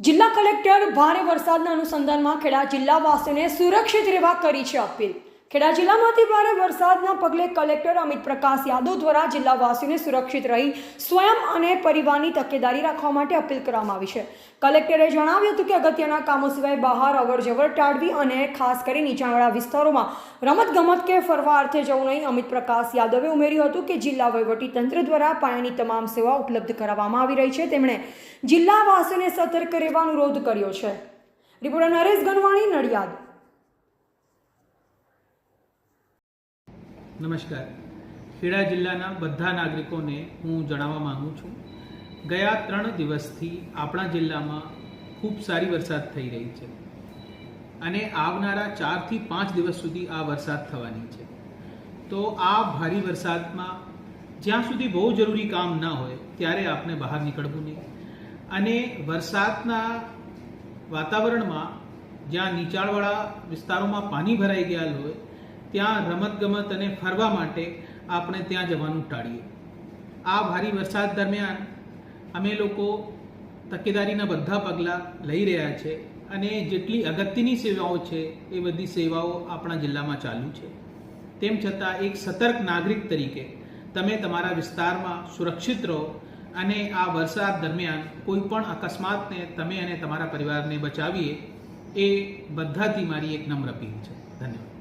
જિલ્લા કલેક્ટર ભારે વરસાદના અનુસંધાનમાં ખેડા જિલ્લાવાસીઓને સુરક્ષિત રહેવા કરી છે અપીલ. ખેડા જિલ્લામાંથી ભારે વરસાદના પગલે કલેક્ટર અમિત પ્રકાશ યાદવ દ્વારા જિલ્લાવાસીઓને સુરક્ષિત રહી સ્વયં અને પરિવારની તકેદારી રાખવા માટે અપીલ કરવામાં આવી છે. કલેક્ટરે જણાવ્યું હતું કે અગત્યના કામો સિવાય બહાર અવરજવર ટાળવી અને ખાસ કરી નીચાણવાળા વિસ્તારોમાં રમતગમત કે ફરવા અર્થે જવું નહીં, અમિત પ્રકાશ યાદવે ઉમેર્યું હતું કે જિલ્લા તંત્ર દ્વારા પાયાની તમામ સેવા ઉપલબ્ધ કરાવવામાં આવી રહી છે. તેમણે જિલ્લાવાસીઓને સતર્ક રહેવા અનુરોધ કર્યો છે. રિપોર્ટર નરેશ ગનવાણી, નડિયાદ. નમસ્કાર. ખેડા જિલ્લાના બધા નાગરિકોને હું જણાવવા માગું છું, ગયા ત્રણ દિવસથી આપણા જિલ્લામાં ખૂબ સારી વરસાદ થઈ રહી છે અને આવનારા ચારથી પાંચ દિવસ સુધી આ વરસાદ થવાની છે. તો આ ભારે વરસાદમાં જ્યાં સુધી બહુ જરૂરી કામ ન હોય ત્યારે આપણે બહાર નીકળવું નહીં. અને વરસાદના વાતાવરણમાં જ્યાં નીચાણવાળા વિસ્તારોમાં પાણી ભરાઈ ગયા હોય ત્યાં રમતગમત અને ફરવા માટે આપણે ત્યાં જવાનું ટાળીએ. આ ભારે વરસાદ દરમિયાન અમે લોકો તકેદારીના બધા પગલાં લઈ રહ્યા છે અને જેટલી અગત્યની સેવાઓ છે એ બધી સેવાઓ આપણા જિલ્લામાં ચાલુ છે. તેમ છતાં એક સતર્ક નાગરિક તરીકે તમે તમારા વિસ્તારમાં સુરક્ષિત રહો અને આ વરસાદ દરમિયાન કોઈ પણ અકસ્માતને તમે અને તમારા પરિવારને બચાવીએ એ બધાથી મારી એક નમ્ર અપીલ છે. ધન્યવાદ.